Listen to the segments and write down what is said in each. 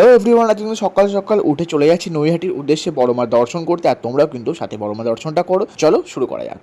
Hello everyone আজ কিন্তু সকাল সকাল উঠে চলে যাচ্ছি নৈহাটির উদ্দেশ্যে বড়মার দর্শন করতে, আর তোমরাও কিন্তু সাথে বড়মার দর্শনটা করো। চলো শুরু করা যাক।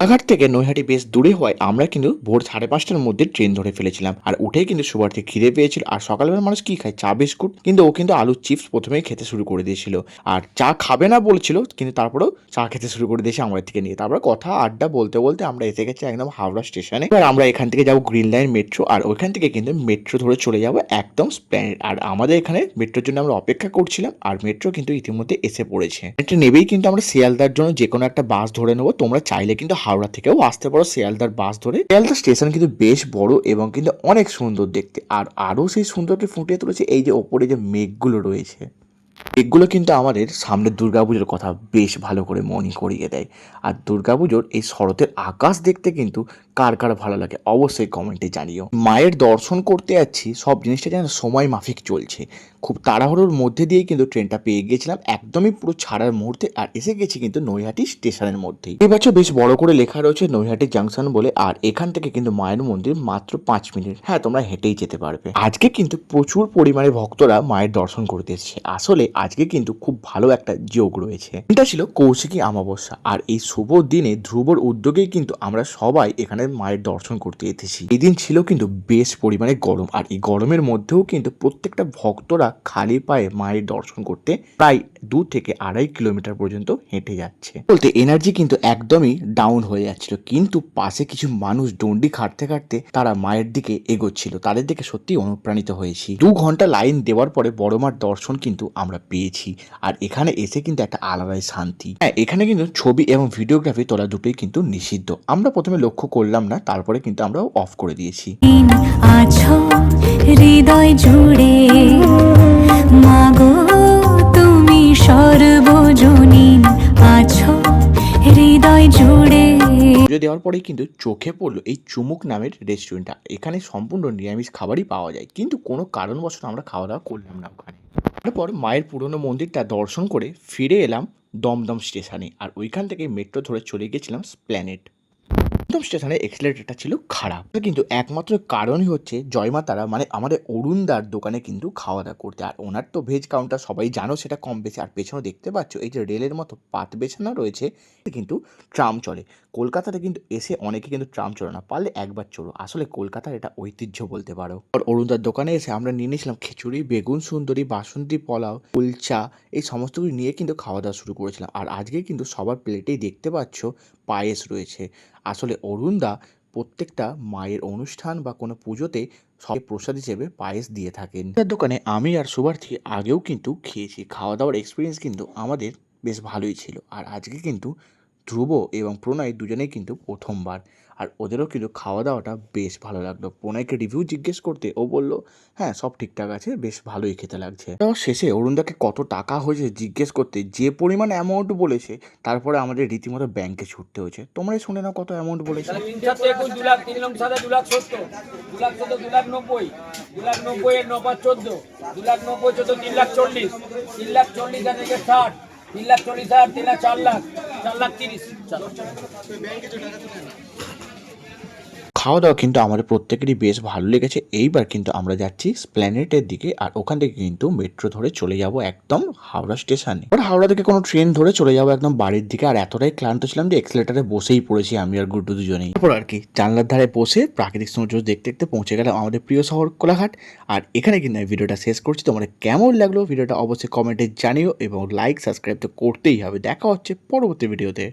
রানাঘাট থেকে নৈহাটি বেশ দূরে হওয়ায় আমরা কিন্তু ভোর সাড়ে পাঁচটার মধ্যে ট্রেন ধরে ফেলেছিলাম। আর উঠেই কিন্তু সুভার্থে খিদে পেয়েছিল। আর সকালবেলা মানুষ কি খায়? চা, বিস্কুট। কিন্তু ও কিন্তু আলুর চিপস প্রথমেই খেতে শুরু করে দিয়েছিল। আর চা খাবে না বলছিল, কিন্তু তারপরেও চা খেতে শুরু করে দিয়েছে আমাদের থেকে নিয়ে। তারপর কথা, আড্ডা বলতে বলতে আমরা এসে গেছি একদম হাওড়া স্টেশনে। এবার আমরা এখান থেকে যাব গ্রিন লাইন মেট্রো। আর ওইখান থেকে কিন্তু মেট্রো ধরে চলে যাব একদম স্প্ল্যানেড। আর আমাদের এখানে মেট্রোর জন্য আমরা অপেক্ষা করছিলাম। আর মেট্রো কিন্তু ইতিমধ্যে এসে পড়েছে। মেট্রো নেবেই কিন্তু আমরা শিয়ালদার জন্য যে কোনো একটা বাস ধরে নেব। তোমরা চাইলে কিন্তু হাওড়া থেকেও আসতে পারো শিয়ালদার বাস ধরে। শিয়ালদা স্টেশন কিন্তু বেশ বড় এবং কিন্তু অনেক সুন্দর দেখতে। আর আরও সেই সুন্দরকে ফুটিয়ে তুলেছে এই যে ওপরে যে মেঘগুলো রয়েছে। এগুলো কিন্তু আমাদের সামনের দুর্গাপুজোর কথা বেশ ভালো করে মনে করিয়ে দেয়। আর দুর্গাপুজোর এই শরতের আকাশ দেখতে কিন্তু কার কার ভালো লাগে অবশ্যই কমেন্টে জানিও। মায়ের দর্শন করতে যাচ্ছি, সব জিনিসটা যেন সময় মাফিক চলছে। খুব তাড়াহুড়োর মধ্যে দিয়েই কিন্তু ট্রেনটা পেয়ে গেছিলাম, একদমই পুরো ছাড়ার মুহূর্তে, আর এসে গেছি কিন্তু নৈহাটি স্টেশনের মধ্যেই। এই বছর বেশ বড় করে লেখা রয়েছে নৈহাটি জাংশন বলে, আর এখান থেকে কিন্তু মায়ের মন্দির মাত্র পাঁচ মিনিট। হ্যাঁ তোমরা হেঁটেই যেতে পারবে। আজকে কিন্তু প্রচুর পরিমাণে ভক্তরা মায়ের দর্শন করতে এসেছে। আসলে আজকে কিন্তু খুব ভালো একটা যোগ রয়েছে। এটা ছিল কৌশিকী অমাবস্যা, আর এই শুভ দিনে ধ্রুবর উদ্যোগেই কিন্তু আমরা সবাই এখানে মায়ের দর্শন করতে এসেছি। এই দিন ছিল কিন্তু বেশ পরিমাণে গরম, আর এই গরমের মধ্যেও কিন্তু প্রত্যেকটা ভক্তরা খালি পায়ে মায়ের দর্শন করতে প্রায় দু থেকে আড়াই কিলোমিটার পর্যন্ত হেঁটে যাচ্ছে। বলতে এনার্জি কিন্তু একদমই ডাউন হয়ে যাচ্ছিল, কিন্তু পাশে কিছু মানুষ ডন্ডি খাটতে খাটতে তারা মায়ের দিকে এগোচ্ছিল। তাদের দিকে সত্যি অনুপ্রাণিত হয়েছি। দু ঘণ্টা লাইন দেওয়ার পরে বড় মার দর্শন কিন্তু আমরা পেয়েছি। আর এখানে এসে কিন্তু একটা আলাদাই শান্তি। হ্যাঁ এখানে কিন্তু ছবি এবং ভিডিওগ্রাফি তোলা দুটোই কিন্তু নিষিদ্ধ। আমরা প্রথমে লক্ষ্য করলাম না তারপরে কিন্তু আমরা অফ করে দিয়েছি। আছো হৃদয় জুড়ে। মাগো তুমি সর্বজনীন আছো হৃদয় জুড়ে। পুজো দেওয়ার পরেই কিন্তু চোখে পড়ল এই চুমুক নামের রেস্টুরেন্টটা এখানে সম্পূর্ণ নিরামিষ খাবারই পাওয়া যায়। কিন্তু কোনো কারণবশত আমরা খাওয়া দাওয়া করলাম না ওখানে। তারপর মায়ের পুরনো মন্দিরটা দর্শন করে ফিরে এলাম দমদম স্টেশনে। আর ওইখান থেকে মেট্রো ধরে চলে গেছিলাম স্প্ল্যানেট দমদম স্টেশনে এক্সিলেটারটা ছিল খারাপ। কিন্তু একমাত্র কারণই হচ্ছে জয়মাতারা মানে আমাদের অরুণদার দোকানে কিন্তু খাওয়া দাওয়া করতে। আর ওনার তো ভেজ কাউন্টার সবাই জানো সেটা কম বেশি। আর পেছনে দেখতে পাচ্ছ, এই যে রেলের মতো পাত বেছানো রয়েছে কিন্তু ট্রাম চলে। কলকাতাতে কিন্তু এসে অনেকে কিন্তু ট্রাম চলে না, পারলে একবার চলো আসলে কলকাতার এটা ঐতিহ্য বলতে পারো। আর অরুণদার দোকানে এসে আমরা নিয়ে নিয়েছিলাম খিচুড়ি, বেগুন, সুন্দরী, বাসন্তী পোলাও, কুলচা, এই সমস্ত কিছু নিয়ে কিন্তু খাওয়া দাওয়া শুরু করেছিলাম। আর আজকে কিন্তু সবার প্লেটেই দেখতে পাচ্ছ পায়েস রয়েছে। আসলে অরুণদা প্রত্যেকটা মায়ের অনুষ্ঠান বা কোনো পুজোতে সব প্রসাদ হিসেবে পায়েস দিয়ে থাকেন। তার দোকানে আমি আর সুবার্থী আগেও কিন্তু খেয়েছি। খাওয়া দাওয়ার এক্সপিরিয়েন্স কিন্তু আমাদের বেশ ভালোই ছিল। আর আজকে কিন্তু ধ্রুব এবং প্রণয় দুজনেই কিন্তু প্রথমবার। আর ওদেরও কিন্তু খাওয়া দাওয়াটা বেশ ভালো লাগল। প্রণয়কে রিভিউ জিজ্ঞেস করতে ও বলল হ্যাঁ সব ঠিকঠাক আছে, বেশ ভালোই খেতে লাগছে। তো শেষে অরুণদাকে কত টাকা হয়েছে জিজ্ঞেস করতে, যে পরিমাণ অ্যামাউন্ট বলেছে, তারপরে আমাদের রীতিমতো ব্যাংকে ছুটতে হয়েছে। তোমরাই শুনে নাও কত অ্যামাউন্ট বলেছে। চোদ্দ, দু লাখ নব্বই, চোদ্দ, তিন লাখ চল্লিশ, তিন লাখ চল্লিশ ষাট তিন লাখ চল্লিশ হাজার তিন লাখ চার লাখ চার লাখ তিরিশ। খাওয়া দাওয়া কিন্তু আমাদের প্রত্যেকেরই বেশ ভালো লেগেছে। এইবার কিন্তু আমরা যাচ্ছি স্প্ল্যানেটের দিকে আর ওখান থেকে কিন্তু মেট্রো ধরে চলে যাব একদম হাওড়া স্টেশনে আর হাওড়া থেকে কোনো ট্রেন ধরে চলে যাব একদম বাড়ির দিকে। আর এতটাই ক্লান্ত ছিলাম যে এক্সেলেটারে বসেই পড়েছি আমি আর গুড্ডু দুজনেই। তারপর আর কি, জানলার ধারে বসে প্রাকৃতিক সৌন্দর্য দেখতে দেখতে পৌঁছে গেলাম আমাদের প্রিয় শহর কোলাঘাট। আর এখানে কিন্তু আমি ভিডিওটা শেষ করছি। তোমাদের কেমন লাগল? ভিডিওটা অবশ্যই কমেন্টে জানিও এবং লাইক সাবস্ক্রাইব তো করতেই হবে। দেখা হচ্ছে পরবর্তী ভিডিওতে